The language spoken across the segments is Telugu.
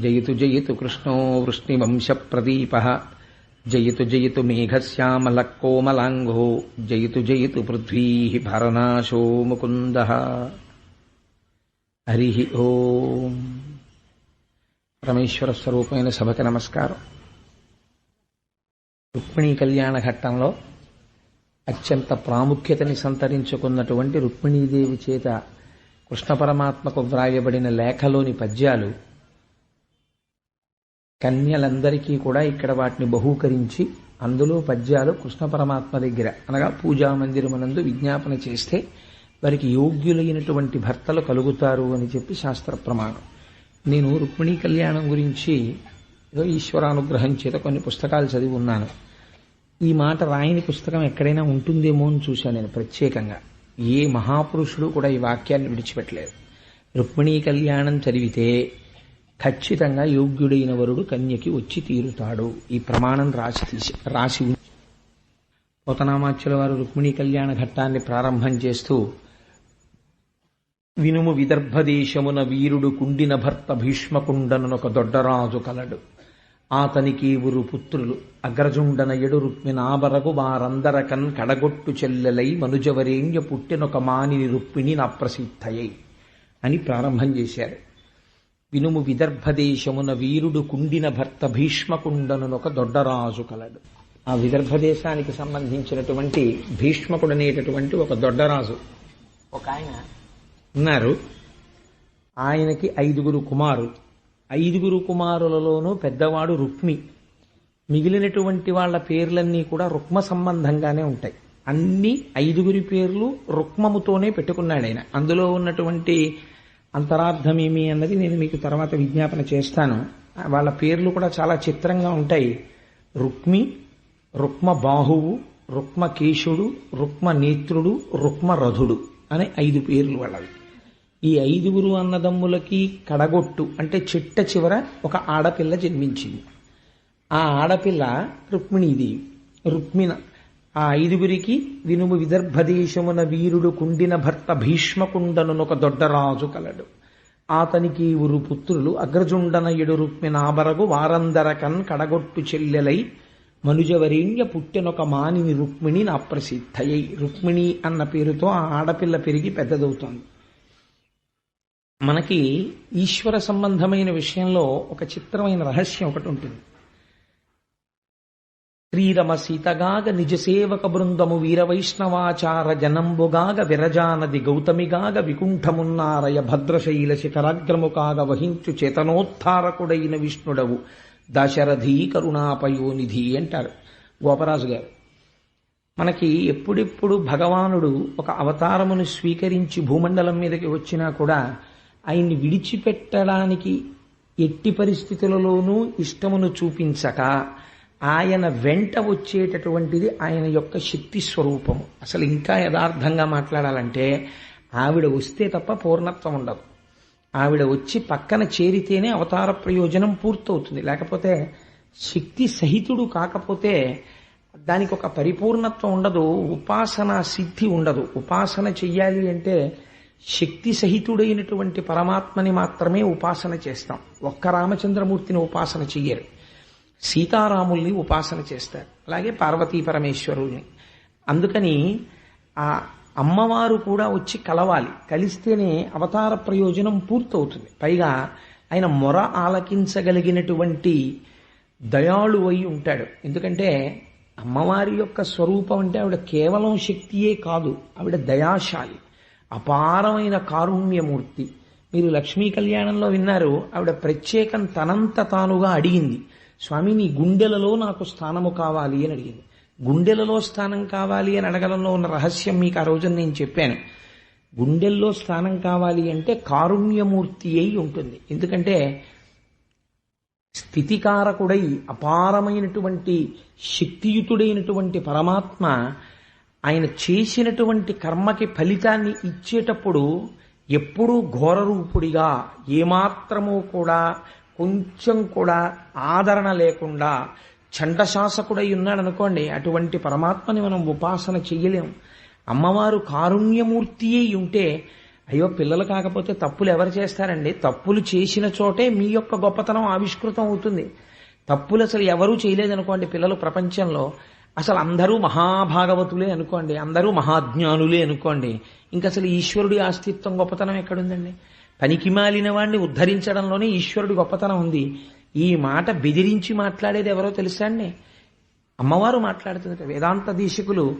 జయతు జయతు కృష్ణో వృష్ణివంశప్రదీప జయతు జయతు మేఘశ్యామల కోమలాంగో. జయతు జయతు పృథ్వీ భరనాశో ముకుంద. హరి ఓం. పరమేశ్వర స్వరూపమైన సభకి నమస్కారం. రుక్మిణీ కళ్యాణ ఘట్టంలో అత్యంత ప్రాముఖ్యతని సంతరించుకున్నటువంటి రుక్మిణీదేవి చేత కృష్ణ పరమాత్మకు వ్రాయబడిన లేఖలోని పద్యాలు కన్యలందరికీ కూడా ఇక్కడ వాటిని బహూకరించి అందులో పద్యాలు కృష్ణ పరమాత్మ దగ్గర అనగా పూజా మందిరమునందు విజ్ఞాపన చేస్తే వారికి యోగ్యులైనటువంటి భర్తలు కలుగుతారు అని చెప్పి శాస్త్ర ప్రమాణం. నేను రుక్మిణీ కళ్యాణం గురించి ఏదో ఈశ్వరానుగ్రహం చేత కొన్ని పుస్తకాలు చదివి ఉన్నాను. ఈ మాట రాయని పుస్తకం ఎక్కడైనా ఉంటుందేమో అని చూశాను నేను ప్రత్యేకంగా. ఏ మహాపురుషుడు కూడా ఈ వాక్యాన్ని విడిచిపెట్టలేదు. రుక్మిణీ కళ్యాణం చదివితే ఖచ్చితంగా యోగ్యుడైన వరుడు కన్యకి వచ్చి తీరుతాడు. ఈ ప్రమాణం రాసి తీసి రాసి పోతనామాచ్యుల వారు రుక్మిణీ కళ్యాణ ఘట్టాన్ని ప్రారంభం చేస్తూ వినుము విదర్భదేశమున వీరుడు కుండిన భర్త భీష్మకుండనునొక దొడ్డరాజు కలడు. ఆతనికి ఊరు పుత్రులు అగ్రజుండనయుడు రుక్మినాబరగు వారందరకన్ కడగొట్టు చెల్లెలై మనుజవరేణ్య పుట్టినొక మానిని రుక్మిణి నా ప్రసిద్ధయై అని ప్రారంభం చేశారు. వినుము విదర్భదేశమున వీరుడు కుండిన భర్త భీష్మకుండనునొక దొడ్డరాజు కలడు. ఆ విదర్భదేశానికి సంబంధించినటువంటి భీష్మకుడు అనేటటువంటి ఒక దొడ్డరాజు. ఒక ఆయన ఉన్నారు. ఆయనకి ఐదుగురు కుమారులు. ఐదుగురు కుమారులలోనూ పెద్దవాడు రుక్మి. మిగిలినటువంటి వాళ్ళ పేర్లన్నీ కూడా రుక్మ సంబంధంగానే ఉంటాయి. అన్ని ఐదుగురి పేర్లు రుక్మముతోనే పెట్టుకున్నాడు ఆయన అందులో ఉన్నటువంటి అంతరార్థమేమి అన్నది నేను మీకు తర్వాత విజ్ఞాపన చేస్తాను. వాళ్ళ పేర్లు కూడా చాలా చిత్రంగా ఉంటాయి. రుక్మి రుక్మ బాహువు రుక్మ కేశుడు రుక్మ నేత్రుడు రుక్మ రథుడు అనే ఐదు పేర్లు వాళ్ళవి. ఈ ఐదుగురు అన్నదమ్ములకి కడగొట్టు అంటే చిట్ట చివర ఒక ఆడపిల్ల జన్మించింది. ఆ ఆడపిల్ల రుక్మిణీదేవి. రుక్మిణ ఆ ఐదుగురికి వినుము విదర్భదేశమున వీరుడు కుండిన భర్త భీష్మకుండనునొక దొడ్డరాజు కలడు. ఆతనికి ఉరు పుత్రులు అగ్రజుండనయుడు రుక్మిణాబరగు వారందరకన్ కడగొట్టు చెల్లెలై మనుజవరేణ్య పుట్టినొక మానిని రుక్మిణి నా ప్రసిద్ధయై. రుక్మిణి అన్న పేరుతో ఆ ఆడపిల్ల పెరిగి పెద్దదవుతోంది. మనకి ఈశ్వర సంబంధమైన విషయంలో ఒక చిత్రమైన రహస్యం ఒకటి ఉంటుంది. శ్రీరమ సీతగాగ నిజ సేవక బృందము వీరవైష్ణవాచార జనంబుగాగ విరజానది గౌతమిగాగ వికుంఠమున్నారయ భద్రశైల శిఖరాగ్రము కాగ వహించు చేతనోత్థారకుడైన విష్ణుడవు. దశరథీ కరుణాపయోనిధి అంటారు. గోపరాజు గారు మనకి ఎప్పుడెప్పుడు భగవానుడు ఒక అవతారమును స్వీకరించి భూమండలం మీదకి వచ్చినా కూడా ఆయన్ని విడిచిపెట్టడానికి ఎట్టి పరిస్థితులలోనూ ఇష్టమును చూపించక ఆయన వెంట వచ్చేటటువంటిది ఆయన యొక్క శక్తి స్వరూపము. అసలు ఇంకా యథార్థంగా మాట్లాడాలంటే ఆవిడ వస్తే తప్ప పూర్ణత్వం ఉండదు. ఆవిడ వచ్చి పక్కన చేరితేనే అవతార ప్రయోజనం పూర్తవుతుంది. లేకపోతే శక్తి సహితుడు కాకపోతే దానికి ఒక పరిపూర్ణత్వం ఉండదు ఉపాసన సిద్ధి ఉండదు. ఉపాసన చెయ్యాలి అంటే శక్తి సహితుడైనటువంటి పరమాత్మని మాత్రమే ఉపాసన చేస్తాం. ఒక్క రామచంద్రమూర్తిని ఉపాసన చెయ్యరు. సీతారాముల్ని ఉపాసన చేస్తారు. అలాగే పార్వతీ పరమేశ్వరుల్ని. అందుకని ఆ అమ్మవారు కూడా వచ్చి కలవాలి. కలిస్తేనే అవతార ప్రయోజనం పూర్తవుతుంది. పైగా ఆయన మొర ఆలకించగలిగినటువంటి దయాళు అయి ఉంటాడు. ఎందుకంటే అమ్మవారి యొక్క స్వరూపం అంటే ఆవిడ కేవలం శక్తియే కాదు ఆవిడ దయాశాలి. అపారమైన కారుణ్యమూర్తి. మీరు లక్ష్మీ కళ్యాణంలో విన్నారు ఆవిడ ప్రత్యేకం తనంత తానుగా అడిగింది. స్వామి నీ గుండెలలో నాకు స్థానము కావాలి అని అడిగింది. గుండెలలో స్థానం కావాలి అని అడగడంలో ఉన్న రహస్యం మీకు ఆ రోజున నేను చెప్పాను. గుండెల్లో స్థానం కావాలి అంటే కారుణ్యమూర్తి అయి ఉంటుంది. ఎందుకంటే స్థితికారకుడై అపారమైనటువంటి శక్తియుతుడైనటువంటి పరమాత్మ ఆయన చేసినటువంటి కర్మకి ఫలితాన్ని ఇచ్చేటప్పుడు ఎప్పుడూ ఘోరరూపుడిగా ఏమాత్రము కూడా కొంచెం కూడా ఆదరణ లేకుండా చండశాసకుడై ఉన్నాడు అనుకోండి అటువంటి పరమాత్మని మనం ఉపాసన చెయ్యలేము అమ్మవారు కారుణ్యమూర్తి అయి ఉంటే అయ్యో పిల్లలు కాకపోతే తప్పులు ఎవరు చేస్తారండి? తప్పులు చేసిన చోటే మీ యొక్క గొప్పతనం ఆవిష్కృతం అవుతుంది. తప్పులు అసలు ఎవరూ చేయలేదనుకోండి పిల్లలు ప్రపంచంలో. అసలు అందరూ మహాభాగవతులే అనుకోండి అందరూ మహాజ్ఞానులే అనుకోండి. ఇంకా అసలు ఈశ్వరుడి ఆస్తిత్వం గొప్పతనం ఎక్కడుందండి? పనికిమాలిన వాడిని ఉద్ధరించడంలోనే ఈశ్వరుడి గొప్పతనం ఉంది. ఈ మాట బెదిరించి మాట్లాడేది ఎవరో తెలుసా అండి? అమ్మవారు మాట్లాడుతుంది వేదాంత దీశకులు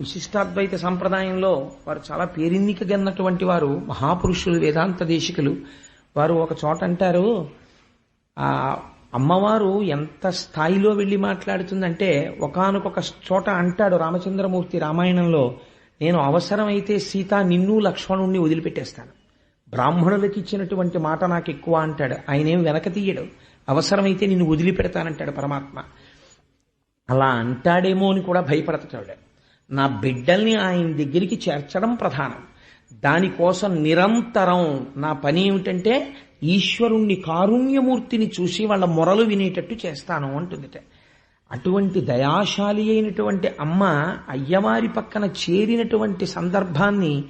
విశిష్టాద్వైత సంప్రదాయంలో వారు చాలా పేరెన్నికగన్నటువంటి వారు మహాపురుషులు వేదాంత దేశికులు వారు ఒక చోట అంటారు ఆ అమ్మవారు ఎంత స్థాయిలో వెళ్ళి మాట్లాడుతుందంటే ఒకానొక చోట అంటాడు రామచంద్రమూర్తి రామాయణంలో నేను అవసరమైతే సీత నిన్ను లక్ష్మణుణ్ణి వదిలిపెట్టేస్తాను. బ్రాహ్మణులకి ఇచ్చినటువంటి మాట నాకు ఎక్కువ అంటాడు. ఆయనేం వెనక తీయడు. అవసరమైతే నిన్ను వదిలిపెడతానంటాడు పరమాత్మ. అలా అంటాడేమో అని కూడా భయపడతాడు. నా బిడ్డల్ని ఆయన దగ్గరికి చేర్చడం ప్రధానం. దానికోసం నిరంతరం నా పని ఏమిటంటే ఈశ్వరుణ్ణి కారుణ్యమూర్తిని చూసి వాళ్ళ మొరలు వినేటట్టు చేస్తాను అంటుందిట. అటువంటి దయాశాలి అయినటువంటి అమ్మ అయ్యవారి పక్కన చేరినటువంటి సందర్భాన్ని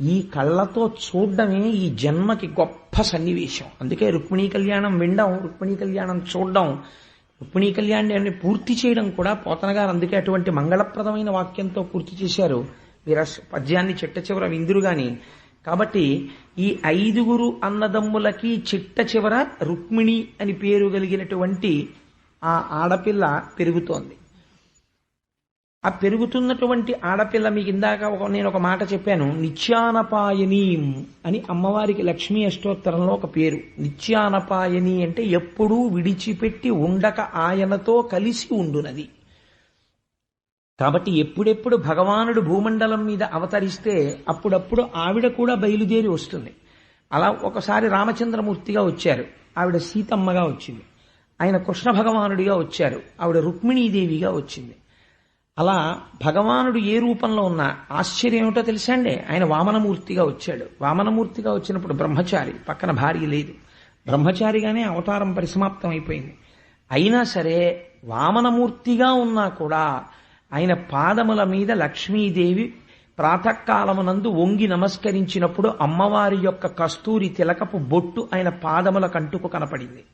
ఈ కళ్ళతో చూడడమే ఈ జన్మకి గొప్ప సన్నివేశం. అందుకే రుక్మిణీ కళ్యాణం వినడం రుక్మిణీ కళ్యాణం చూడడం రుక్మిణీ కళ్యాణాన్ని పూర్తి చేయడం కూడా పోతన గారు అందుకే అటువంటి మంగళప్రదమైన వాక్యంతో పూర్తి చేశారు. వీర పద్యాన్ని చిట్ట చివర విందురు గాని. కాబట్టి ఈ ఐదుగురు అన్నదమ్ములకి చిట్ట చివర రుక్మిణి అని పేరు కలిగినటువంటి ఆ ఆడపిల్ల పెరుగుతోంది. ఆ పెరుగుతున్నటువంటి ఆడపిల్ల మీకు ఇందాక ఒక నేను ఒక మాట చెప్పాను. నిత్యానపాయనీం అని అమ్మవారికి లక్ష్మీ అష్టోత్తరంలో ఒక పేరు. నిత్యానపాయని అంటే ఎప్పుడూ విడిచిపెట్టి ఉండక ఆయనతో కలిసి ఉండునది. కాబట్టి ఎప్పుడెప్పుడు భగవానుడు భూమండలం మీద అవతరిస్తే అప్పుడప్పుడు ఆవిడ కూడా బయలుదేరి వస్తుంది. అలా ఒకసారి రామచంద్రమూర్తిగా వచ్చారు. ఆవిడ సీతమ్మగా వచ్చింది. ఆయన కృష్ణ భగవానుడిగా వచ్చారు. ఆవిడ రుక్మిణీదేవిగా వచ్చింది. అలా భగవానుడు ఏ రూపంలో ఉన్నా ఆశ్చర్యం ఏమిటో తెలుసా అండి ఆయన వామనమూర్తిగా వచ్చాడు. వామనమూర్తిగా వచ్చినప్పుడు బ్రహ్మచారి పక్కన భార్య లేదు. బ్రహ్మచారిగానే అవతారం పరిసమాప్తం అయిపోయింది అయినా సరే వామనమూర్తిగా ఉన్నా కూడా ఆయన పాదముల మీద లక్ష్మీదేవి ప్రాతకాలమునందు వంగి నమస్కరించినప్పుడు అమ్మవారి యొక్క కస్తూరి తిలకపు బొట్టు ఆయన పాదముల కంటుకు కనపడింది.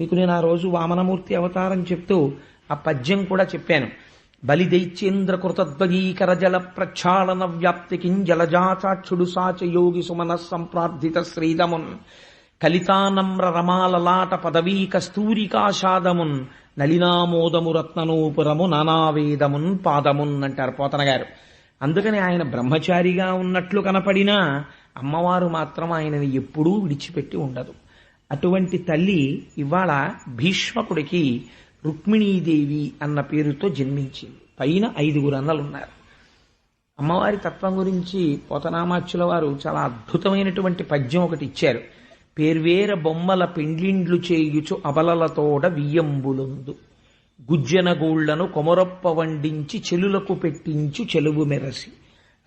మీకు నేను ఆ రోజు వామనమూర్తి అవతారం చెప్తూ ఆ పద్యం కూడా చెప్పాను. బలిదైత్యేంద్ర కృతధ్వజీకర జల ప్రక్షాళన వ్యాప్తి జలజాచాక్షుడు సాచ యోగి సుమన సంప్రార్థిత శ్రీదమున్. కలితానమ్ర రమాలలాట పదవీ కస్తూరికాషాదమున్ నలినామోదము రత్ననూపురము నానావేదమున్ పాదమున్ అంటారు పోతన గారు అందుకని ఆయన బ్రహ్మచారిగా ఉన్నట్లు కనపడినా అమ్మవారు మాత్రం ఆయనని ఎప్పుడూ విడిచిపెట్టి ఉండదు. అటువంటి తల్లి ఇవాళ భీష్మకుడికి రుక్మిణీదేవి అన్న పేరుతో జన్మించింది. పైన ఐదుగురు అన్నలున్నారు. అమ్మవారి తత్వం గురించి పోతనామాచ్యుల వారు చాలా అద్భుతమైనటువంటి పద్యం ఒకటి ఇచ్చారు. పేర్వేర బొమ్మల పెండ్లిండ్లు చేయుచు అబలలతోడ వియ్యంబులందు. గుజ్జనగూళ్ళను కొమరొప్ప వండించి చెలులకు పెట్టించు చెలువు మెరసి.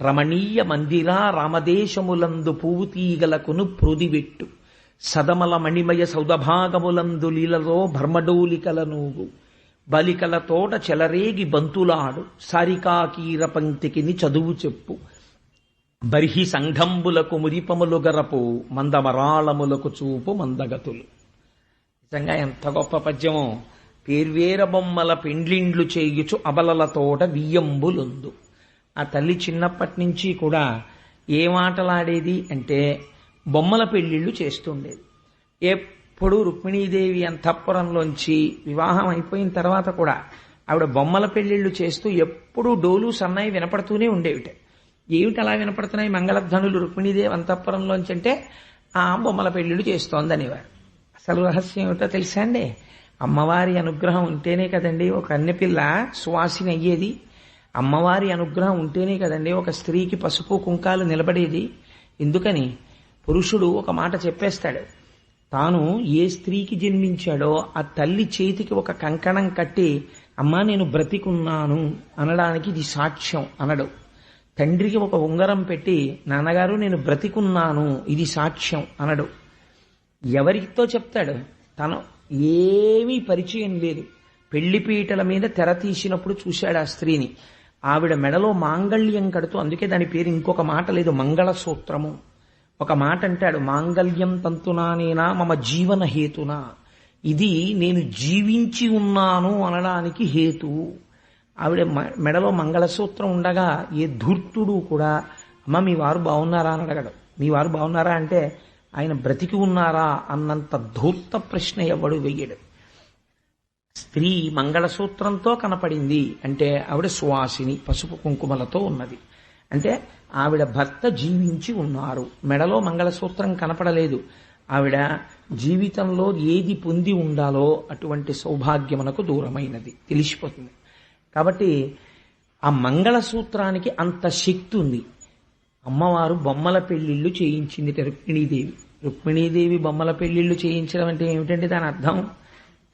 రమణీయ మందిరా రామదేశములందు పూవుతీగలకును తీగలకును సదమల మణిమయ సౌదభాగములందు లీలలో భర్మడోలికల నూగు బలికల తోట చెలరేగి బంతులాడు సారికాకీర పంక్తికిని చదువు చెప్పు. బర్హి సంఘంబులకు మురిపములు గరపు మందమరాళములకు చూపు మందగతులు. నిజంగా ఎంత గొప్ప పద్యమో. పేర్వేర బొమ్మల పెండ్లిండ్లు చేయుచు అబలల తోట వియ్యంబులుందు. ఆ తల్లి చిన్నప్పటి నుంచి కూడా ఏ మాటలాడేది అంటే బొమ్మల పెళ్ళిళ్ళు చేస్తుండేది. ఎప్పుడు రుక్మిణీదేవి అంతఃపురంలోంచి వివాహం అయిపోయిన తర్వాత కూడా ఆవిడ బొమ్మల పెళ్ళిళ్ళు చేస్తూ ఎప్పుడూ డోలు సన్నాయి వినపడుతూనే ఉండేవిట. ఏమిటి అలా వినపడుతున్నాయి? మంగళధ్వనులు రుక్మిణీదేవి అంతఃపురంలోంచి అంటే ఆ బొమ్మల పెళ్ళిళ్ళు చేస్తోంది అనేవారు. అసలు రహస్యం ఏమిటో తెలుసా అండి? అమ్మవారి అనుగ్రహం ఉంటేనే కదండి ఒక అన్నెపిల్ల సువాసిని అయ్యేది. అమ్మవారి అనుగ్రహం ఉంటేనే కదండి ఒక స్త్రీకి పసుపు కుంకాలు నిలబడేది. ఎందుకని? పురుషుడు ఒక మాట చెప్పేస్తాడు. తాను ఏ స్త్రీకి జన్మించాడో ఆ తల్లి చేతికి ఒక కంకణం కట్టి అమ్మా నేను బ్రతికున్నాను అనడానికి ఇది సాక్ష్యం అనడు. తండ్రికి ఒక ఉంగరం పెట్టి నాన్నగారు నేను బ్రతికున్నాను ఇది సాక్ష్యం అనడు. ఎవరితో చెప్తాడు? తను ఏమీ పరిచయం లేదు. పెళ్ళిపీటల మీద తెర తీసినప్పుడు చూశాడు ఆ స్త్రీని. ఆవిడ మెడలో మాంగళ్యం కడుతూ అందుకే దాని పేరు ఇంకొక మాట లేదు మంగళసూత్రము. ఒక మాట అంటాడు మాంగళ్యం తంతునానేనా మమ జీవన హేతునా. ఇది నేను జీవించి ఉన్నాను అనడానికి హేతు. ఆవిడ మెడలో మంగళసూత్రం ఉండగా ఏ ధూర్తుడు కూడా అమ్మ మీ వారు బాగున్నారా? అని అడగడు. మీ వారు బాగున్నారా? అంటే ఆయన బ్రతికి ఉన్నారా? అన్నంత ధూర్త ప్రశ్న ఎవడు వెయ్యడు స్త్రీ మంగళసూత్రంతో కనపడింది అంటే ఆవిడ సువాసిని పసుపు కుంకుమలతో ఉన్నది. అంటే ఆవిడ భర్త జీవించి ఉన్నారు. మెడలో మంగళసూత్రం కనపడలేదు. ఆవిడ జీవితంలో ఏది పొంది ఉండాలో అటువంటి సౌభాగ్యమునకు దూరమైనది. తెలిసిపోతుంది. కాబట్టి ఆ మంగళసూత్రానికి అంత శక్తి ఉంది. అమ్మవారు బొమ్మల పెళ్ళిళ్ళు చేయించింది రుక్మిణీదేవి. రుక్మిణీదేవి బొమ్మల పెళ్ళిళ్ళు చేయించడం అంటే ఏమిటంటే దాని అర్థం?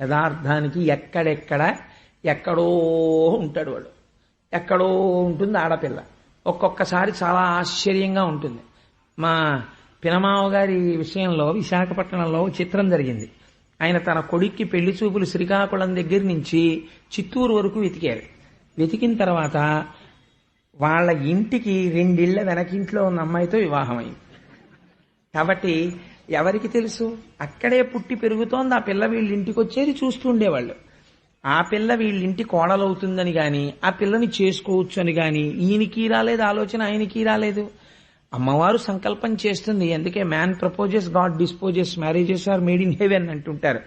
యథార్థానికి ఎక్కడెక్కడ ఎక్కడో ఉంటాడు వాడు. ఎక్కడో ఉంటుంది ఆడపిల్ల. ఒక్కొక్కసారి చాలా ఆశ్చర్యంగా ఉంటుంది. మా పినమావ గారి విషయంలో విశాఖపట్నంలో చిత్రం జరిగింది. ఆయన తన కొడుక్కి పెళ్ళి చూపులు శ్రీకాకుళం దగ్గర నుంచి చిత్తూరు వరకు వెతికారు. వెతికిన తర్వాత వాళ్ళ ఇంటికి రెండిళ్ళ వెనకింట్లో ఉన్న అమ్మాయితో వివాహం కాబట్టి ఎవరికి తెలుసు? అక్కడే పుట్టి పెరుగుతోంది. ఆ పిల్ల వీళ్ళ ఇంటికి వచ్చేది చూస్తూ ఉండేవాళ్ళు. ఆ పిల్ల వీళ్ళింటి కోడలవుతుందని గాని ఆ పిల్లని చేసుకోవచ్చు అని గాని ఈయనకి రాలేదు ఆలోచన ఆయనకి రాలేదు. అమ్మవారు సంకల్పం చేస్తుంది. అందుకే man proposes God disposes marriages are made in heaven అంటుంటారు.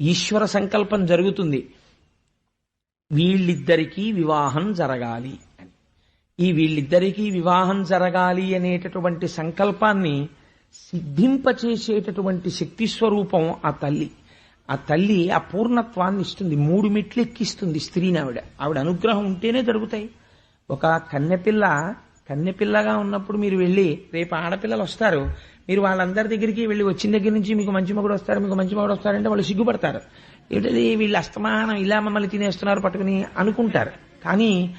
ఈశ్వర సంకల్పం జరుగుతుంది. వీళ్ళిద్దరికీ వివాహం జరగాలి అని. ఈ వీళ్ళిద్దరికీ వివాహం జరగాలి అనేటటువంటి సంకల్పాన్ని సిద్ధింపచేసేటటువంటి శక్తి స్వరూపం ఆ తల్లి. ఆ తల్లి ఆ పూర్ణత్వాన్ని ఇస్తుంది. మూడు మెట్లు ఎక్కిస్తుంది స్త్రీని ఆవిడ. ఆవిడ అనుగ్రహం ఉంటేనే జరుగుతాయి. ఒక కన్నెపిల్ల కన్నెపిల్లగా ఉన్నప్పుడు మీరు వెళ్ళి రేపు ఆడపిల్లలు వస్తారు. మీరు వాళ్ళందరి దగ్గరికి వెళ్ళి వచ్చిన దగ్గర నుంచి మీకు మంచి మగుడు వస్తారు మీకు మంచి మగుడు వస్తారంటే వాళ్ళు సిగ్గుపడతారు. ఏంటది? వీళ్ళు అస్తమానం ఇలా మమ్మల్ని తినేస్తున్నారు పట్టుకుని అనుకుంటారు. కానీ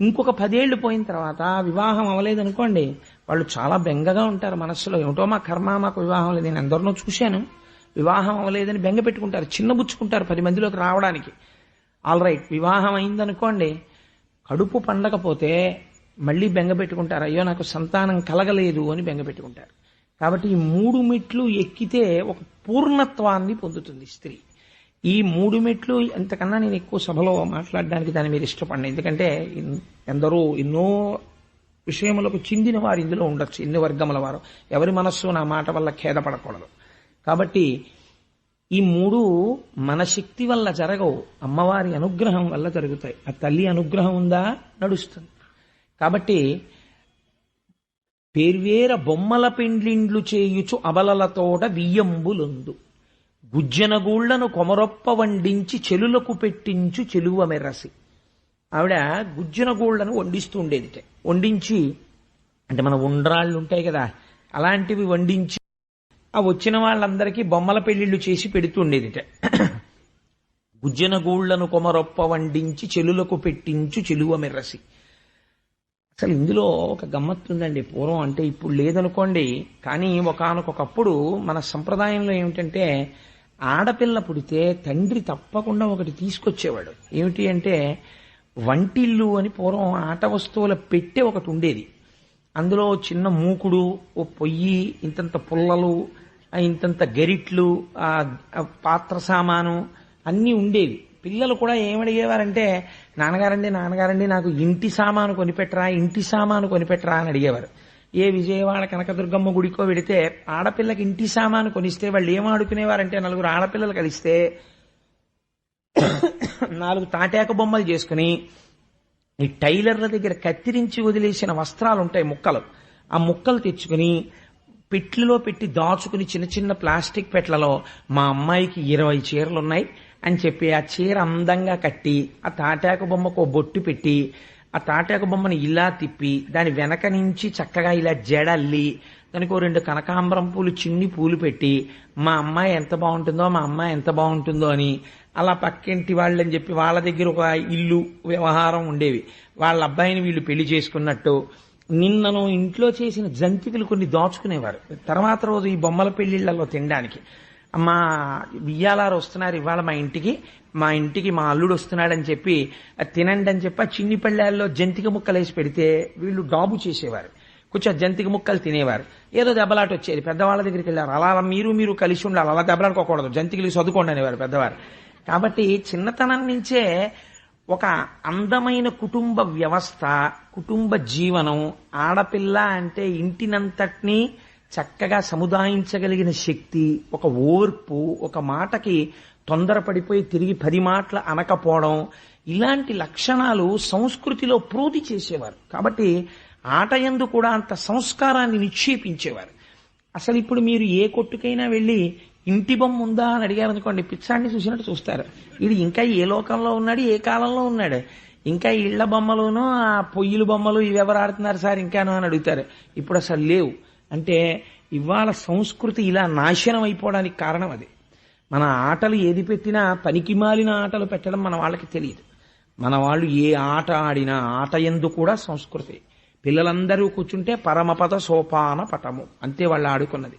ఇంకొక పదేళ్ళు పోయిన తర్వాత వివాహం అవ్వలేదు అనుకోండి వాళ్ళు చాలా బెంగగా ఉంటారు మనస్సులో. ఏమిటో మా కర్మ మాకు వివాహం లేదు. నేను ఎందరినో చూశాను. వివాహం అవ్వలేదని బెంగ పెట్టుకుంటారు. చిన్నబుచ్చుకుంటారు పది మందిలోకి రావడానికి. ఆల్ రైట్ వివాహం అయిందనుకోండి కడుపు పండకపోతే మళ్ళీ బెంగ పెట్టుకుంటారు. అయ్యో నాకు సంతానం కలగలేదు అని బెంగ పెట్టుకుంటారు. కాబట్టి ఈ మూడు మెట్లు ఎక్కితే ఒక పూర్ణత్వాన్ని పొందుతుంది స్త్రీ. ఈ మూడు మెట్లు ఎంతకన్నా నేను ఎక్కువ సభలో మాట్లాడడానికి దాన్ని మీరు ఇష్టపడిన. ఎందుకంటే ఎందరో ఎన్నో విషయములకు చెందిన వారు ఇందులో ఉండొచ్చు. ఎన్ని వర్గముల వారు. ఎవరి మనస్సు నా మాట వల్ల ఖేదపడకూడదు. కాబట్టి ఈ మూడు మన శక్తి వల్ల జరగవు. అమ్మవారి అనుగ్రహం వల్ల జరుగుతాయి. ఆ తల్లి అనుగ్రహం ఉందా? నడుస్తుంది. కాబట్టి పేర్వేర బొమ్మల పెండ్లిండ్లు చేయుచు అబలలతోడ వియ్యంబులుందు. గుజ్జనగూళ్ళను కొమరొప్ప వండించి చెలులకు పెట్టించు చెలువ మెరసి ఆవిడ గుజ్జనగూళ్ళను వండిస్తూ ఉండేదిట. వండించి అంటే మన ఉండ్రాళ్ళు ఉంటాయి కదా అలాంటివి వండించి ఆ వచ్చిన వాళ్ళందరికీ బొమ్మల పెళ్ళిళ్ళు చేసి పెడుతుండేదిట. గుజ్జనగూళ్ళను కొమరొప్ప వండించి చెలులకు పెట్టించు చెలువ మెర్రసి. అసలు ఇందులో ఒక గమ్మత్తుందండి పూర్వం అంటే ఇప్పుడు లేదనుకోండి. కానీ ఒకనకొకప్పుడు మన సంప్రదాయంలో ఏమిటంటే ఆడపిల్ల పుడితే తండ్రి తప్పకుండా ఒకటి తీసుకొచ్చేవాడు. ఏమిటి అంటే వంటిల్లు అని పూర్వం ఆట వస్తువుల పెట్టే ఒకటి ఉండేది. అందులో చిన్న మూకుడు ఓ పొయ్యి ఇంతంత పుల్లలు ఇంతంత గరిట్లు పాత్ర సామాను అన్నీ ఉండేవి. పిల్లలు కూడా ఏమడిగేవారంటే నాన్నగారండి నాన్నగారండి నాకు ఇంటి సామాను కొనిపెట్టరా ఇంటి సామాను కొనిపెట్టరా అని అడిగేవారు. ఏ విజయవాడ కనకదుర్గమ్మ గుడికో వెడితే ఆడపిల్లకి ఇంటి సామాను కొనిస్తే వాళ్ళు ఏం ఆడుకునేవారంటే నలుగురు ఆడపిల్లలు కలిస్తే నాలుగు తాటాక బొమ్మలు చేసుకుని ఈ టైలర్ల దగ్గర కత్తిరించి వదిలేసిన వస్త్రాలు ఉంటాయి ముక్కలు. ఆ ముక్కలు తెచ్చుకుని పెట్లలో పెట్టి దాచుకుని చిన్న చిన్న ప్లాస్టిక్ పెట్లలో మా అమ్మాయికి ఇరవై చీరలు ఉన్నాయి అని చెప్పి ఆ చీర అందంగా కట్టి ఆ తాటాకు బొమ్మకు బొట్టు పెట్టి ఆ తాటాకు బొమ్మను ఇలా తిప్పి దాని వెనక నుంచి చక్కగా ఇలా జడల్లి దానికి ఓ రెండు కనకాంబరం పూలు చిన్ని పూలు పెట్టి మా అమ్మాయి ఎంత బాగుంటుందో మా అమ్మాయి ఎంత బాగుంటుందో అని అలా పక్కింటి వాళ్ళని చెప్పి వాళ్ళ దగ్గర ఒక ఇల్లు వ్యవహారం ఉండేవి. వాళ్ళ అబ్బాయిని వీళ్ళు పెళ్ళి చేసుకున్నట్టు నిన్నను ఇంట్లో చేసిన జంతికలు కొన్ని దాచుకునేవారు. తర్వాత రోజు ఈ బొమ్మల పెళ్ళిళ్ళలో తినడానికి. మా వియ్యాలారు వస్తున్నారు ఇవాళ మా ఇంటికి. మా ఇంటికి మా అల్లుడు వస్తున్నాడని చెప్పి అది తినండి అని చెప్పి ఆ చిన్ని పళ్ళాల్లో జంతిక పెడితే వీళ్ళు డాబు చేసేవారు. కొంచెం జంతిక ముక్కలు తినేవారు. ఏదో దెబ్బలాట వచ్చేది. పెద్దవాళ్ళ దగ్గరికి వెళ్ళారు. అలా అలా మీరు మీరు కలిసి ఉండాలి. అలా దెబ్బలాడుకోకూడదు. జంతికలు చదువుకోండి అనేవారు పెద్దవారు. కాబట్టి చిన్నతనం నుంచే ఒక అందమైన కుటుంబ వ్యవస్థ కుటుంబ జీవనం ఆడపిల్ల అంటే ఇంటినంతటినీ చక్కగా సముదాయించగలిగిన శక్తి ఒక ఓర్పు ఒక మాటకి తొందరపడిపోయి తిరిగి పది మాటలు అనకపోవడం ఇలాంటి లక్షణాలు సంస్కృతిలో ప్రోధి చేసేవారు. కాబట్టి ఆటయందు కూడా అంత సంస్కారాన్ని నిక్షేపించేవారు. అసలు ఇప్పుడు మీరు ఏ కొట్టుకైనా వెళ్ళి ఇంటి బొమ్మ ఉందా అని అడిగారు అనుకోండి పిచ్చాన్ని చూసినట్టు చూస్తారు. ఇది ఇంకా ఏ లోకంలో ఉన్నాడు ఏ కాలంలో ఉన్నాడు? ఇంకా ఇళ్ళ బొమ్మలును ఆ పొయ్యిలు బొమ్మలు ఇవి ఎవరు ఆడుతున్నారు సార్ ఇంకాను అని అడుగుతారు. ఇప్పుడు అసలు లేవు. అంటే ఇవాళ సంస్కృతి ఇలా నాశనం అయిపోవడానికి కారణం అది. మన ఆటలు ఏది పెట్టినా పనికి మాలిన ఆటలు పెట్టడం మన వాళ్ళకి తెలియదు. మన వాళ్ళు ఏ ఆట ఆడినా ఆట ఎందు కూడా సంస్కృతి. పిల్లలందరూ కూర్చుంటే పరమపద సోపాన పటము. అంతే వాళ్ళు ఆడుకున్నది.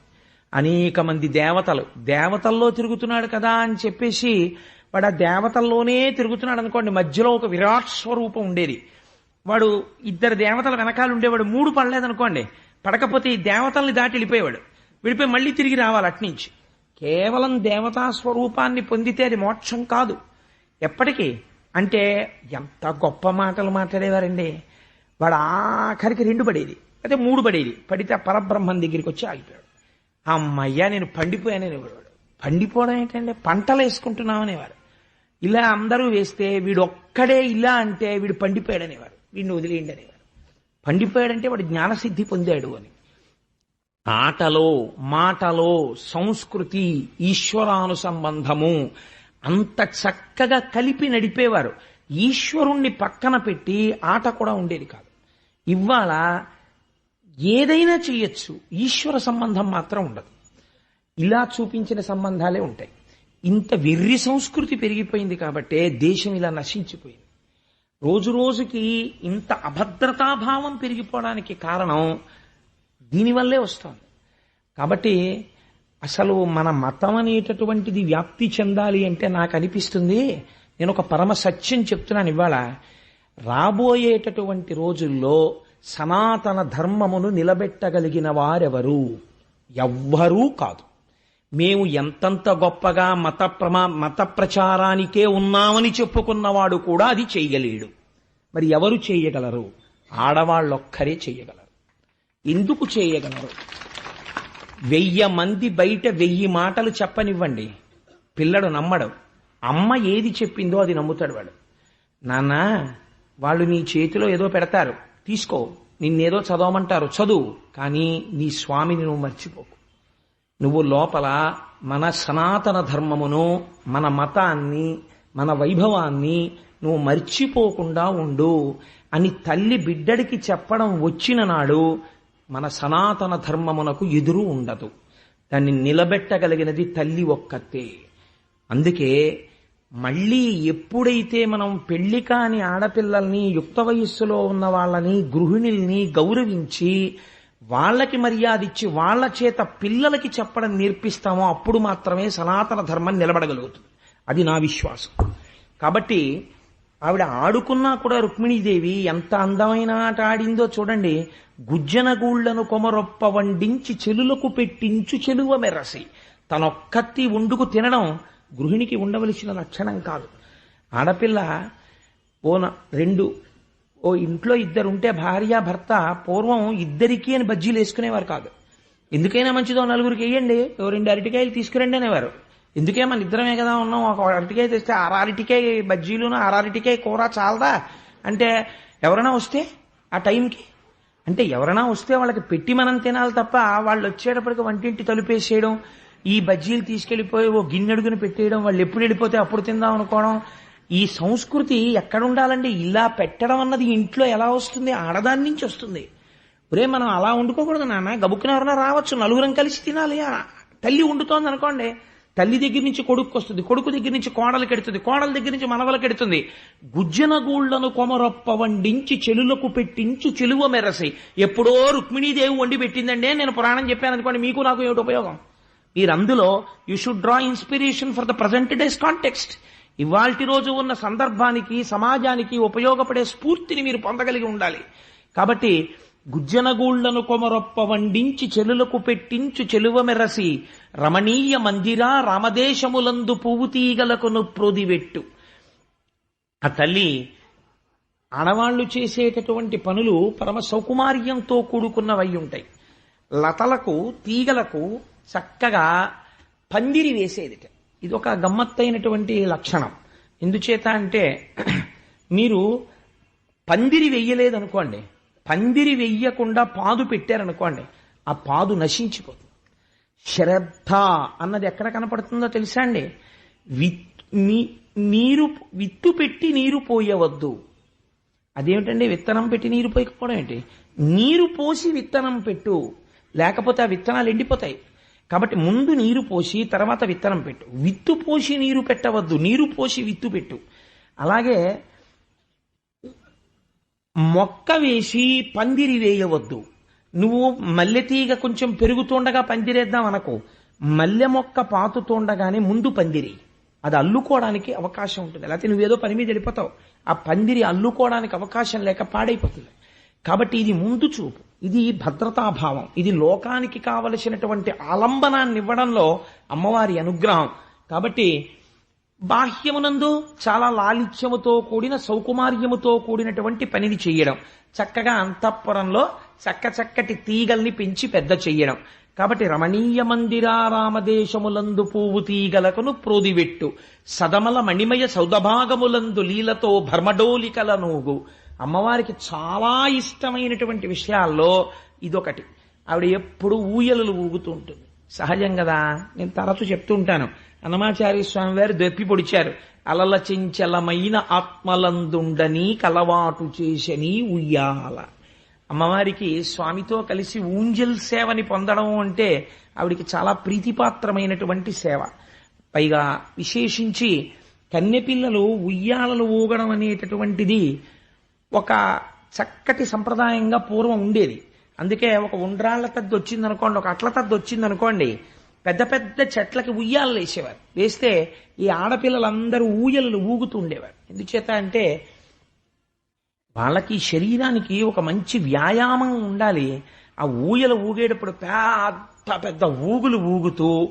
అనేక మంది దేవతలు. దేవతల్లో తిరుగుతున్నాడు కదా అని చెప్పేసి వాడు ఆ దేవతల్లోనే తిరుగుతున్నాడు అనుకోండి. మధ్యలో ఒక విరాట్ స్వరూపం ఉండేది. వాడు ఇద్దరు దేవతల వెనకాల ఉండేవాడు. మూడు పడలేదనుకోండి. పడకపోతే ఈ దేవతల్ని దాటి వెళ్ళిపోయేవాడు. వెళ్ళిపోయి మళ్ళీ తిరిగి రావాలి అట్నుంచి కేవలం దేవతా స్వరూపాన్ని పొందితే అది మోక్షం కాదు. ఎప్పటికీ. అంటే ఎంత గొప్ప మాటలు మాట్లాడేవారండి. వాడు ఆఖరికి రెండు పడేది. అయితే మూడు పడేది. పడితే పరబ్రహ్మం దగ్గరికి వచ్చి ఆగిపోయాడు. అమ్మయ్యా నేను పండిపోయాననేవాడు పండిపోవడం ఏంటంటే పంటలు వేసుకుంటున్నామనేవారు ఇలా అందరూ వేస్తే వీడు ఒక్కడే ఇలా అంటే వీడు పండిపోయాడనేవారు వీడిని వదిలేయండి అనేవారు. పండిపోయాడంటే వాడు జ్ఞానసిద్ధి పొందాడు అని. ఆటలో మాటలో సంస్కృతి ఈశ్వరాను సంబంధము అంత చక్కగా కలిపి నడిపేవారు. ఈశ్వరుణ్ణి పక్కన పెట్టి ఆట కూడా ఉండేది కాదు. ఇవాళ ఏదైనా చేయొచ్చు. ఈశ్వర సంబంధం మాత్రం ఉండదు. ఇలా చూపించిన సంబంధాలే ఉంటాయి. ఇంత వెర్రి సంస్కృతి పెరిగిపోయింది కాబట్టే దేశం ఇలా నశించిపోయింది. రోజు రోజుకి ఇంత అభద్రతాభావం పెరిగిపోవడానికి కారణం దీనివల్లే వస్తుంది. కాబట్టి అసలు మన మతం అనేటటువంటిది వ్యాప్తి చెందాలి అంటే నాకు అనిపిస్తుంది నేను ఒక పరమ సత్యం చెప్తున్నాను ఇవాళ. రాబోయేటటువంటి రోజుల్లో సనాతన ధర్మమును నిలబెట్టగలిగిన వారెవరు? ఎవ్వరూ కాదు. మేము ఎంతంత గొప్పగా మత ప్రమా మత ప్రచారానికే ఉన్నామని చెప్పుకున్నవాడు కూడా అది చేయలేడు. మరి ఎవరు చేయగలరు? ఆడవాళ్ళొక్కరే చేయగలరు. ఎందుకు చేయగలరు? వెయ్యి మంది బయట వెయ్యి మాటలు చెప్పనివ్వండి. పిల్లడు నమ్మడు. అమ్మ ఏది చెప్పిందో అది నమ్ముతాడు వాడు. నాన్న వాళ్ళు నీ చేతిలో ఏదో పెడతారు. తీసుకో నిన్నేదో చదవమంటారు చదువు కానీ నీ స్వామిని నువ్వు మర్చిపోకు. నువ్వు లోపల మన సనాతన ధర్మమును మన మతాన్ని మన వైభవాన్ని నువ్వు మర్చిపోకుండా ఉండు. అని తల్లి బిడ్డడికి చెప్పడం వచ్చిన నాడు మన సనాతన ధర్మమునకు ఎదురు ఉండదు. దాన్ని నిలబెట్టగలిగినది తల్లి ఒక్కతే. అందుకే మళ్ళీ ఎప్పుడైతే మనం పెళ్ళి కాని ఆడపిల్లల్ని యుక్త వయస్సులో ఉన్న వాళ్ళని గృహిణుల్ని గౌరవించి వాళ్ళకి మర్యాద ఇచ్చి వాళ్ళ చేత పిల్లలకి చెప్పడం నేర్పిస్తామో అప్పుడు మాత్రమే సనాతన ధర్మం నిలబడగలుగుతుంది. అది నా విశ్వాసం. కాబట్టి ఆవిడ ఆడుకున్నా కూడా రుక్మిణీదేవి ఎంత అందమైన ఆట ఆడిందో చూడండి. గుజ్జనగూళ్ళను కొమరొప్ప వండించి చెలులకు పెట్టించు చెలువ మెరసి తనొక్కత్తి వండుకు తినడం గృహిణికి ఉండవలసిన లక్షణం కాదు. ఆడపిల్ల ఓన రెండు ఓ ఇంట్లో ఇద్దరు ఉంటే భార్య భర్త పూర్వం ఇద్దరికి అని బజ్జీలు వేసుకునేవారు కాదు. ఎందుకైనా మంచిదో నలుగురికి వేయండి ఓ రెండు అరటికాయలు తీసుకురండి అనేవారు. ఎందుకే మన ఇద్దరమే కదా ఉన్నాం ఒక అరటికాయ తెస్తే అరటికాయ బజ్జీలును అరటికాయ కూర చాలదా? అంటే ఎవరైనా వస్తే ఆ టైంకి? అంటే ఎవరైనా వస్తే వాళ్ళకి పెట్టి మనం తినాలి తప్ప వాళ్ళు వచ్చేటప్పటికి వంటింటి తలుపేసేయడం ఈ బజ్జీలు తీసుకెళ్ళిపోయి ఓ గిన్నెడుగుని పెట్టేయడం వాళ్ళు ఎప్పుడు వెళ్ళిపోతే అప్పుడు తిందాం అనుకోవడం. ఈ సంస్కృతి ఎక్కడ ఉండాలండి? ఇలా పెట్టడం అన్నది ఇంట్లో ఎలా వస్తుంది? ఆడదాని నుంచి వస్తుంది. ఒరే మనం అలా వండుకోకూడదు నాన్న. గబుక్కున ఎవరైనా రావచ్చు. నలుగురం కలిసి తినాలి. తల్లి వండుతోంది అనుకోండి. తల్లి దగ్గర నుంచి కొడుకు వస్తుంది. కొడుకు దగ్గర నుంచి కోడలు కెడుతుంది. కోడల దగ్గర నుంచి మనవల కెడుతుంది. గుజ్జన గూళ్ళను కొమరొప్ప వండించి చెలులకు పెట్టించు చెలువ మెరసి. ఎప్పుడో రుక్మిణీదేవి వండి పెట్టిందండి నేను పురాణం చెప్పాను అనుకోండి. మీకు నాకు ఏమిటి ఉపయోగం? మీరు అందులో should draw inspiration for the present days context ఇవాల్టి రోజు ఉన్న సందర్భానికి సమాజానికి ఉపయోగపడే స్ఫూర్తిని మీరు పొందగలిగి ఉండాలి. కాబట్టి గుజ్జనగూళ్ళను కొమరొప్ప వండించి చెలులకు పెట్టించు చెలువ మెరసి రమణీయ మందిరా రామదేశములందు పువ్వు తీగలకును ప్రోదివెట్టు. ఆ తల్లి ఆడవాళ్ళు చేసేటటువంటి పనులు పరమ సౌకుమార్యంతో కూడుకున్నవై ఉంటాయి. లతలకు తీగలకు చక్కగా పందిరి వేసేదిట. ఇది ఒక గమ్మత్తైనటువంటి లక్షణం. ఎందుచేత అంటే మీరు పందిరి వెయ్యలేదనుకోండి పందిరి వెయ్యకుండా పాదు పెట్టారనుకోండి ఆ పాదు నశించిపోతుంది. శ్రద్ధ అన్నది ఎక్కడ కనపడుతుందో తెలుసా అండి? విత్ నీరు విత్తు పెట్టి నీరు పోయవద్దు. అదేమిటండి విత్తనం పెట్టి నీరు పోయకపోవడం ఏంటి? నీరు పోసి విత్తనం పెట్టు. లేకపోతే ఆ విత్తనాలు ఎండిపోతాయి. కాబట్టి ముందు నీరు పోసి తర్వాత విత్తనం పెట్టు. విత్తు పోసి నీరు పెట్టవద్దు. నీరు పోసి విత్తు పెట్టు. అలాగే మొక్క వేసి పందిరి వేయవద్దు. నువ్వు మల్లె తీగ కొంచెం పెరుగుతుండగా పందిరేద్దాం అనకు. మల్లె మొక్క పాతుతుండగానే ముందు పందిరి. అది అల్లుకోవడానికి అవకాశం ఉంటుంది. లేకపోతే నువ్వేదో పని మీద వెళ్ళిపోతావు. ఆ పందిరి అల్లుకోవడానికి అవకాశం లేక పాడైపోతుంది. కాబట్టి ఇది ముందు చూపు. ఇది భద్రతాభావం. ఇది లోకానికి కావలసినటువంటి ఆలంబనాన్ని ఇవ్వడంలో అమ్మవారి అనుగ్రహం. కాబట్టి బాహ్యమునందు చాలా లాలిత్యముతో కూడిన సౌకుమార్యముతో కూడినటువంటి పనిని చేయడం. చక్కగా అంతఃపురంలో చక్క చక్కటి తీగల్ని పెంచి పెద్ద చేయడం. కాబట్టి రమణీయ మందిరారామదేశములందు పువ్వు తీగలకును ప్రోదివెట్టు. సదమల మణిమయ సౌదభాగములందు లీలతో భర్మడోలికల నూగు. అమ్మవారికి చాలా ఇష్టమైనటువంటి విషయాల్లో ఇదొకటి. ఆవిడ ఎప్పుడు ఊయలలు ఊగుతూ ఉంటుంది. సహజం కదా? నేను తరచు చెప్తూ ఉంటాను. అన్నమాచార్య స్వామి వారు దొప్పి పొడిచారు. అలల చెంచలమైన ఆత్మలందుండని కలవాటు చేసని ఉయ్యాల. అమ్మవారికి స్వామితో కలిసి ఊంజల్ సేవని పొందడం అంటే ఆవిడికి చాలా ప్రీతిపాత్రమైనటువంటి సేవ. పైగా విశేషించి కన్నెపిల్లలు ఉయ్యాలలు ఊగడం అనేటటువంటిది ఒక చక్కటి సంప్రదాయంగా పూర్వం ఉండేది. అందుకే ఒక ఉండ్రాళ్ళ తద్ది వచ్చిందనుకోండి ఒక అట్ల తద్ది వచ్చిందనుకోండి పెద్ద పెద్ద చెట్లకి ఉయ్యాలు వేసేవారు వేస్తే ఈ ఆడపిల్లలందరూ ఊయలు ఊగుతూ ఉండేవారు. ఎందుచేత అంటే వాళ్ళకి శరీరానికి ఒక మంచి వ్యాయామం ఉండాలి. ఆ ఊయలు ఊగేటప్పుడు పెద్ద పెద్ద ఊగులు ఊగుతూ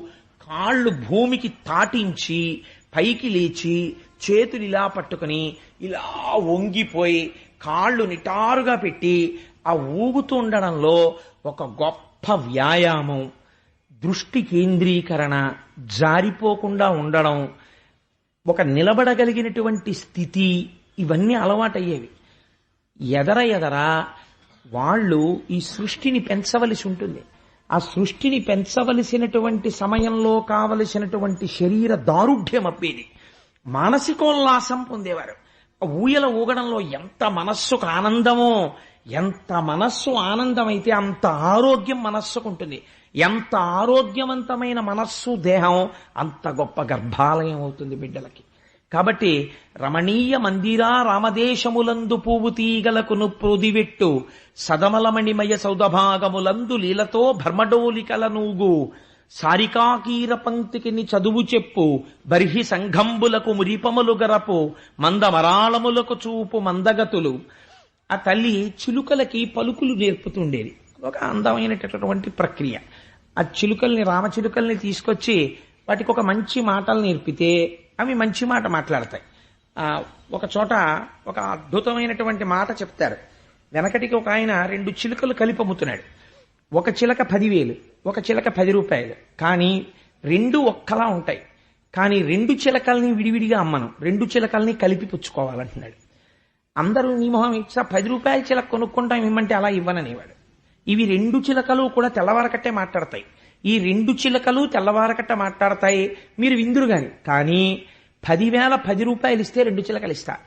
కాళ్ళు భూమికి తాటించి పైకి లేచి చేతులు ఇలా పట్టుకుని ఇలా వంగిపోయి కాళ్ళు నిటారుగా పెట్టి ఆ ఊగుతూ ఉండడంలో ఒక గొప్ప వ్యాయామం. దృష్టి కేంద్రీకరణ జారిపోకుండా ఉండడం. ఒక నిలబడగలిగినటువంటి స్థితి ఇవన్నీ అలవాటయ్యేవి. ఎదర ఎదర వాళ్ళు ఈ సృష్టిని పెంచవలసి ఉంటుంది. ఆ సృష్టిని పెంచవలసినటువంటి సమయంలో కావలసినటువంటి శరీర దారుఢ్యం అప్పేది మానసికోల్లాసం పొందేవారు. ఊయల ఊగడంలో ఎంత మనస్సుకు ఆనందమో ఎంత మనస్సు ఆనందమైతే అంత ఆరోగ్యం మనస్సుకు ఉంటుంది. ఎంత ఆరోగ్యవంతమైన మనస్సు దేహం అంత గొప్ప గర్భాలయం అవుతుంది బిడ్డలకి. కాబట్టి రమణీయ మందిరా రామదేశములందు పువ్వు తీగలకును ప్రోదివెట్టు సదమలమణిమయ సౌదభాగములందు లీలతో భర్మడోలికల నూగు సారికాకీర పంక్తికిని చదువు చెప్పు బర్హి సంఘంబులకు మురిపములు గరపు మందమరాళములకు చూపు మందగతులు. ఆ తల్లి చిలుకలకి పలుకులు నేర్పుతుండేది. ఒక అందమైనటువంటి ప్రక్రియ. ఆ చిలుకల్ని రామచిలుకల్ని తీసుకొచ్చి వాటికి ఒక మంచి మాటలు నేర్పితే అవి మంచి మాట మాట్లాడతాయి. ఒక చోట ఒక అద్భుతమైనటువంటి మాట చెప్తారు. వెనకటికి ఒక ఆయన రెండు చిలుకలు కలిపి అమ్ముతున్నాడు ఒక చిలక పదివేలు ఒక చిలక పది రూపాయలు. కానీ రెండు ఒక్కలా ఉంటాయి. కానీ రెండు చిలకల్ని విడివిడిగా అమ్మను. రెండు చిలకల్ని కలిపి పుచ్చుకోవాలంటున్నాడు. అందరూ నీ మొహం ఇచ్చా పది రూపాయల చిలక కొనుక్కుంటాం ఇమ్మంటే అలా ఇవ్వననేవాడు. ఇవి రెండు చిలకలు కూడా తెల్లవారకట్టే మాట్లాడతాయి. ఈ రెండు చిలకలు తెల్లవారకట్ట మాట్లాడతాయి. మీరు విందురు గాని. కానీ పదివేల పది రూపాయలు ఇస్తే రెండు చిలకలు ఇస్తా.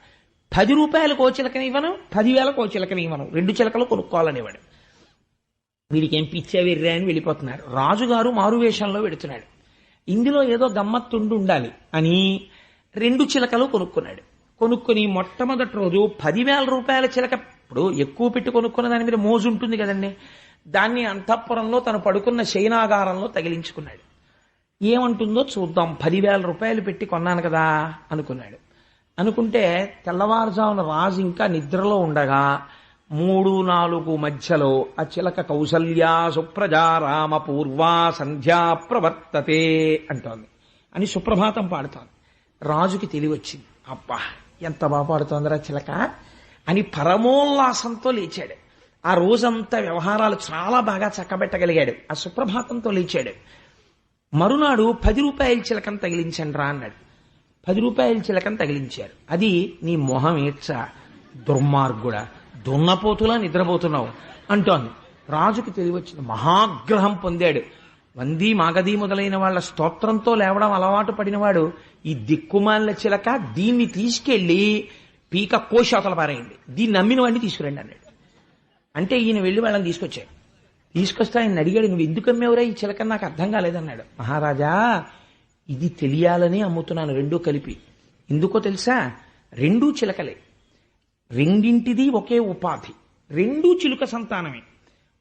పది రూపాయలకు ఓ చిలకని ఇవ్వను పదివేలకు ఓ చిలకని ఇవ్వను. రెండు చిలకలు కొనుక్కోవాలనేవాడు. వీడికి ఏం పిచ్చే వెర్రే అని వెళ్ళిపోతున్నారు రాజుగారు మారువేషంలో వెడుతున్నాడు. ఇందులో ఏదో గమ్మత్తుండి ఉండాలి అని రెండు చిలకలు కొనుక్కున్నాడు. కొనుక్కుని మొట్టమొదటి రోజు పదివేల రూపాయల చిలక ఇప్పుడు ఎక్కువ పెట్టి కొనుక్కున్న దాని మీద మోజు ఉంటుంది కదండి. దాన్ని అంతఃపురంలో తను పడుకున్న శయనాగారంలో తగిలించుకున్నాడు. ఏమంటుందో చూద్దాం. పదివేల రూపాయలు పెట్టి కొన్నాను కదా అనుకున్నాడు. అనుకుంటే తెల్లవారుజామున రాజు ఇంకా నిద్రలో ఉండగా మూడు నాలుగు మధ్యలో ఆ చిలక కౌసల్యా సుప్రజా రామ పూర్వా సంధ్యా ప్రవర్తతే అంటోంది. అని సుప్రభాతం పాడుతోంది. రాజుకి తెలివచ్చింది. అబ్బా ఎంత బాగా పాడుతోందిరా చిలక అని పరమోల్లాసంతో లేచాడు. ఆ రోజంతా వ్యవహారాలు చాలా బాగా చక్కబెట్టగలిగాడు. ఆ సుప్రభాతంతో లేచాడు. మరునాడు పది రూపాయల చిలకం తగిలించండి రా అన్నాడు. పది రూపాయల చిలకం తగిలించారు. అది నీ మొహం ఏడ్చ దుర్మార్గుడ దున్నపోతులా నిద్రపోతున్నావు అంటోంది. రాజుకి తెలివచ్చింది మహాగ్రహం పొందాడు. వంది మాగది మొదలైన వాళ్ళ స్తోత్రంతో లేవడం అలవాటు పడినవాడు ఈ దిక్కుమాలిన చిలక దీన్ని తీసుకెళ్ళి పీక కోశాతల పారైంది. దీన్ని నమ్మిన వాడిని తీసుకురండి అన్నాడు. అంటే ఈయన వెళ్ళి వాళ్ళని తీసుకొచ్చాడు తీసుకొస్తే ఆయన అడిగాడు నువ్వు ఎందుకు అమ్మేవరా ఈ చిలక నాకు అర్థం కాలేదన్నాడు. మహారాజా ఇది తెలియాలని అమ్ముతున్నాను రెండూ కలిపి. ఎందుకో తెలుసా? రెండూ చిలకలే. రెండింటిది ఒకే ఉపాధి. రెండూ చిలుక సంతానమే.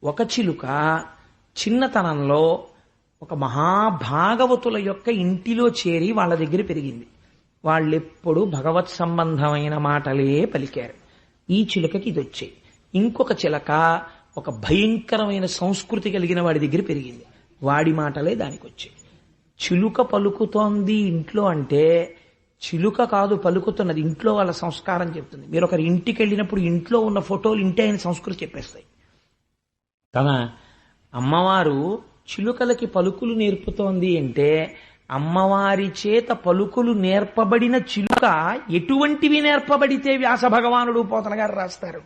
ఒక చిలుక చిన్నతనంలో ఒక మహాభాగవతుల యొక్క ఇంటిలో చేరి వాళ్ళ దగ్గర పెరిగింది. వాళ్ళెప్పుడు భగవత్ సంబంధమైన మాటలే పలికారు. ఈ చిలుకకి ఇది వచ్చాయి ఇంకొక చిలక ఒక భయంకరమైన సంస్కృతి కలిగిన వాడి దగ్గర పెరిగింది. వాడి మాటలే దానికి వచ్చాయి చిలుక పలుకుతోంది ఇంట్లో అంటే చిలుక కాదు పలుకుతున్నది ఇంట్లో వాళ్ళ సంస్కారం చెప్తుంది. మీరు ఒకరి ఇంటికి వెళ్ళినప్పుడు ఇంట్లో ఉన్న ఫోటోలు ఇంటే అయిన సంస్కృతి చెప్పేస్తాయి. కదా అమ్మవారు చిలుకలకి పలుకులు నేర్పుతోంది అంటే అమ్మవారి చేత పలుకులు నేర్పబడిన చిలుక ఎటువంటివి నేర్పబడితే వ్యాస భగవానుడు పోతన గారు రాస్తారు?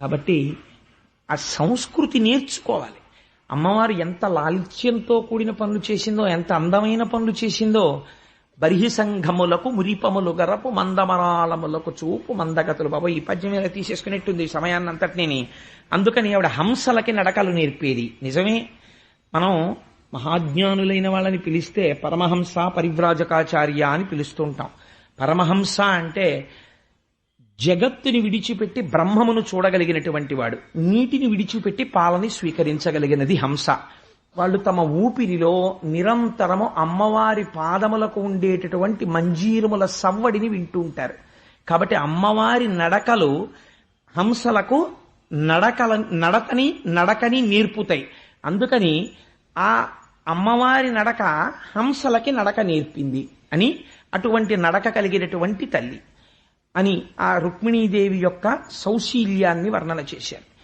కాబట్టి ఆ సంస్కృతి నేర్చుకోవాలి. అమ్మవారు ఎంత లాలిత్యంతో కూడిన పనులు చేసిందో ఎంత అందమైన పనులు చేసిందో బర్హి సంఘములకు మురిపములు గరపు మందమరాళములకు చూపు మందగతులు. బాబు ఈ పద్యం మీద తీసేసుకునేట్టుంది ఈ సమయాన్ని అందుకని ఆవిడ హంసలకి నడకలు నేర్పేది. నిజమే? మనం మహాజ్ఞానులైన వాళ్ళని పిలిస్తే పరమహంస పరివ్రాజకాచార్య అని పిలుస్తుంటాం. పరమహంస అంటే జగత్తుని విడిచిపెట్టి బ్రహ్మమును చూడగలిగినటువంటి వాడు. నీటిని విడిచిపెట్టి పాలని స్వీకరించగలిగినది హంస. వాళ్ళు తమ ఊపిరిలో నిరంతరము అమ్మవారి పాదములకు ఉండేటటువంటి మంజీరముల సవ్వడిని వింటూ ఉంటారు. కాబట్టి అమ్మవారి నడకలు హంసలకు నడకల నడకని నడకని నేర్పుతాయి. అందుకని ఆ అమ్మవారి నడక హంసలకి నడక నేర్పింది అని అటువంటి నడక కలిగినటువంటి తల్లి. అని ఆ రుక్మిణీదేవి యొక్క సౌశీల్యాన్ని వర్ణన చేశారు.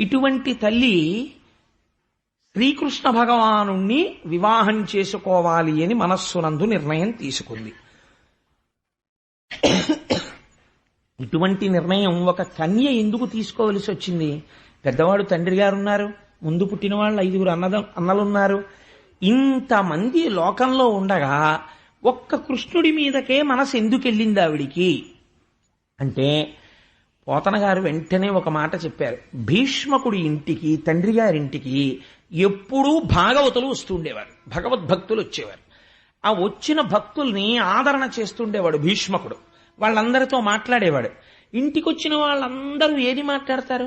ఇటువంటి తల్లి శ్రీకృష్ణ భగవాను వివాహం చేసుకోవాలి అని మనస్సునందు నిర్ణయం తీసుకుంది. ఇటువంటి నిర్ణయం ఒక కన్య ఎందుకు తీసుకోవలసి వచ్చింది? పెద్దవాడు తండ్రి గారు ఉన్నారు ముందు పుట్టిన వాళ్ళు ఐదుగురు అన్నద అన్నలున్నారు. ఇంతమంది లోకంలో ఉండగా ఒక్క కృష్ణుడి మీదకే మనసు ఎందుకెళ్ళింది ఆవిడికి? అంటే పోతన గారు వెంటనే ఒక మాట చెప్పారు. భీష్మకుడి ఇంటికి తండ్రి గారింటికి ఎప్పుడూ భాగవతులు వస్తుండేవారు. భగవద్భక్తులు వచ్చేవారు. ఆ వచ్చిన భక్తుల్ని ఆదరణ చేస్తుండేవాడు భీష్మకుడు. వాళ్ళందరితో మాట్లాడేవాడు. ఇంటికి వచ్చిన వాళ్ళందరూ ఏది మాట్లాడతారు?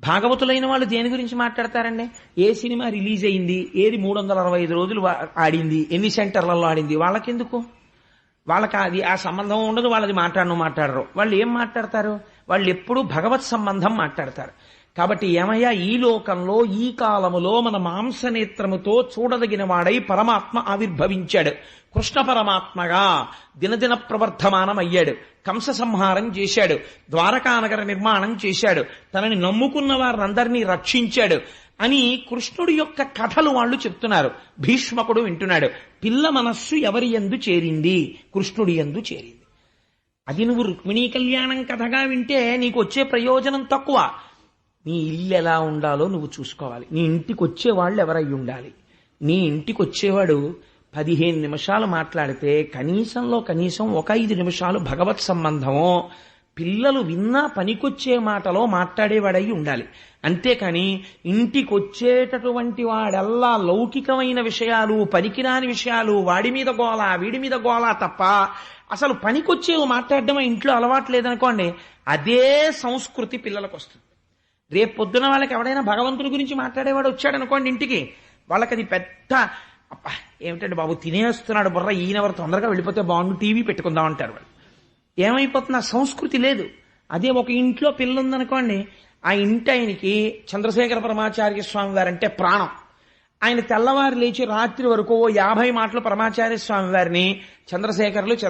భాగవతులైన వాళ్ళు దేని గురించి మాట్లాడతారండి? ఏ సినిమా రిలీజ్ అయింది? ఏది మూడు వందల అరవై ఐదు రోజులు ఆడింది? ఎన్ని సెంటర్లలో ఆడింది? వాళ్ళకెందుకు? వాళ్ళకి అది ఆ సంబంధం ఉండదు వాళ్ళది మాట్లాడను మాట్లాడరు. వాళ్ళు ఏం మాట్లాడతారు? వాళ్ళు ఎప్పుడూ భగవత్ సంబంధం మాట్లాడతారు. కాబట్టి ఏమయ్యా ఈ లోకంలో ఈ కాలములో మన మాంసనేత్రముతో చూడదగిన వాడై పరమాత్మ ఆవిర్భవించాడు. కృష్ణ పరమాత్మగా దినదిన ప్రవర్ధమానం అయ్యాడు కంస సంహారం చేశాడు. ద్వారకానగర నిర్మాణం చేశాడు. తనని నమ్ముకున్న వారినందరినీ రక్షించాడు. అని కృష్ణుడి యొక్క కథలు వాళ్ళు చెప్తున్నారు. భీష్మకుడు వింటున్నాడు. పిల్ల మనస్సు ఎవరి ఎందు చేరింది? కృష్ణుడి ఎందు చేరింది. అది నువ్వు రుక్మిణీ కళ్యాణం కథగా వింటే నీకు వచ్చే ప్రయోజనం తక్కువ. నీ ఇల్లు ఎలా ఉండాలో నువ్వు చూసుకోవాలి. నీ ఇంటికి వచ్చేవాళ్ళు ఎవరై ఉండాలి? నీ ఇంటికి వచ్చేవాడు పదిహేను నిమిషాలు మాట్లాడితే కనీసంలో కనీసం ఒక ఐదు నిమిషాలు భగవత్ సంబంధమో పిల్లలు విన్నా పనికొచ్చే మాటలో మాట్లాడేవాడై ఉండాలి. అంతేకాని ఇంటికొచ్చేటటువంటి వాడల్లా లౌకికమైన విషయాలు పనికిరాని విషయాలు వాడి మీద గోల వీడి మీద గోల తప్ప అసలు పనికొచ్చేవి మాట్లాడడం ఇంట్లో అలవాటు లేదనుకోండి అదే సంస్కృతి పిల్లలకు వస్తుంది రేపు పొద్దున వాళ్ళకి ఎవడైనా భగవంతుడి గురించి మాట్లాడేవాడు వచ్చాడనుకోండి ఇంటికి వాళ్ళకి అది పెద్ద అబ్బా ఏమిటండి బాబు తినేస్తున్నాడు బుర్ర ఈయనెవరు తొందరగా వెళ్ళిపోతే బాగుండు టీవీ పెట్టుకుందాం అంటారు వాళ్ళు. ఏమైపోతుంది ఆ సంస్కృతి లేదు. అదే ఒక ఇంట్లో పిల్ల ఉందనుకోండి ఆ ఇంటి ఆయనకి చంద్రశేఖర పరమాచార్య స్వామి వారంటే ప్రాణం. ఆయన తెల్లవారు లేచి రాత్రి వరకు ఓ యాభై మాటలు పరమాచార్య స్వామి వారిని చంద్రశేఖర్లు చంద్ర